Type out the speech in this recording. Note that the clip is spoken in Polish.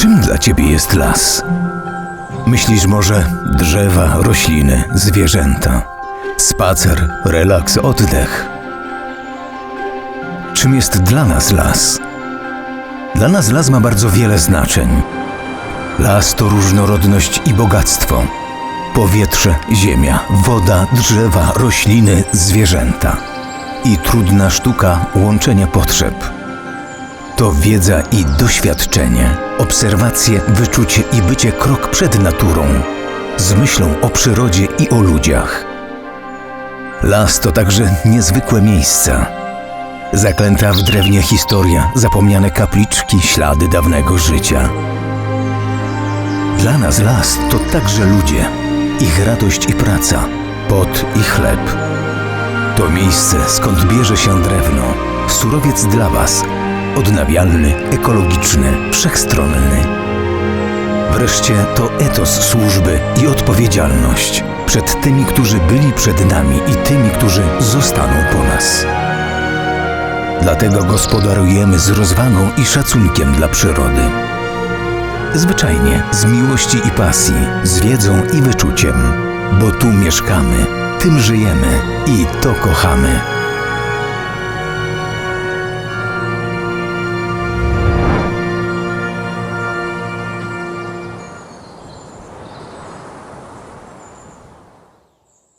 Czym dla ciebie jest las? Myślisz może drzewa, rośliny, zwierzęta, spacer, relaks, oddech. Czym jest dla nas las? Dla nas las ma bardzo wiele znaczeń. Las to różnorodność i bogactwo. Powietrze, ziemia, woda, drzewa, rośliny, zwierzęta. I trudna sztuka łączenia potrzeb. To wiedza i doświadczenie, obserwacje, wyczucie i bycie krok przed naturą, z myślą o przyrodzie i o ludziach. Las to także niezwykłe miejsca. Zaklęta w drewnie historia, zapomniane kapliczki, ślady dawnego życia. Dla nas las to także ludzie, ich radość i praca, pot i chleb. To miejsce, skąd bierze się drewno, surowiec dla Was, odnawialny, ekologiczny, wszechstronny. Wreszcie to etos służby i odpowiedzialność przed tymi, którzy byli przed nami i tymi, którzy zostaną po nas. Dlatego gospodarujemy z rozwagą i szacunkiem dla przyrody. Zwyczajnie, z miłości i pasji, z wiedzą i wyczuciem, bo tu mieszkamy, tym żyjemy i to kochamy.